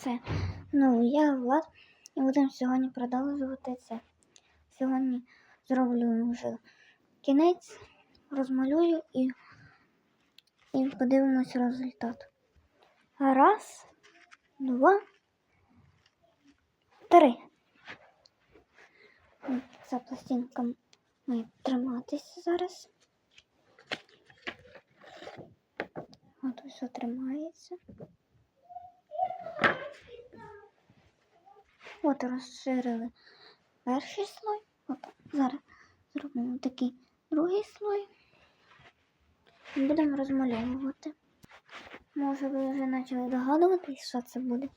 це. Ну, я Влад, і будемо сьогодні продовжувати це. Сьогодні зроблю вже кінець, розмалюю і, і подивимось результат. Раз, два, три. М, Ця пластинка має триматися зараз. От ось тримається. От розширили перший слой. От зараз зробимо такий другий слой. І будемо розмальовувати. Може, ви вже почали догадуватись, що це буде?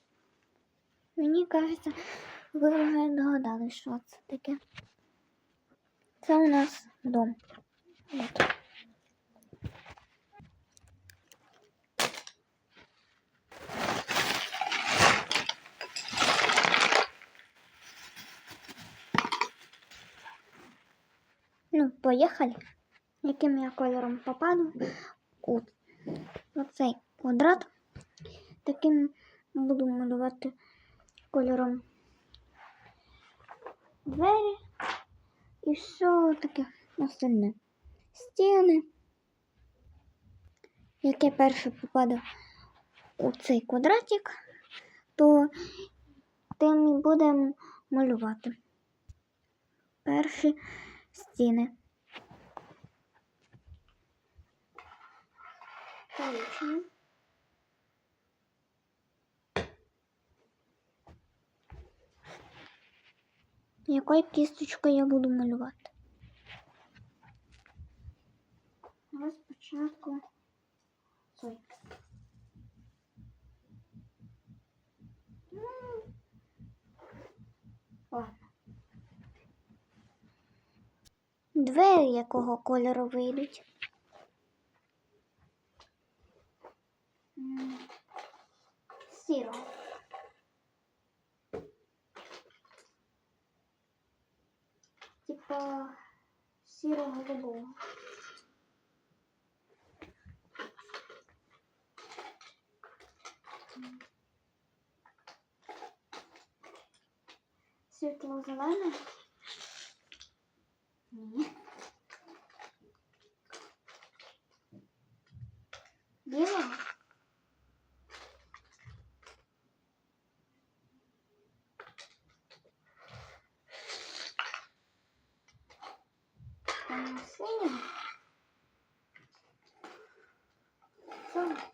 Мені кажеться, ви вже догадались, що це таке. Це у нас дом. От. Ну, поїхали. Яким я кольором попаду у оцей квадрат. Таким буду малювати кольором двері і все таке остальне. Стіни. Яке перше попаде у цей квадратик, то тим і будемо малювати. Перші стіни. Поїхали. Якою кісточкою я буду малювати? Але спочатку цей. Ну, Ладно. Двері якого кольору вийдуть? М, Сірого. Типа сіро-голубого. Світло-зелене? Ні. Bu mu? Anlasana. Tamam.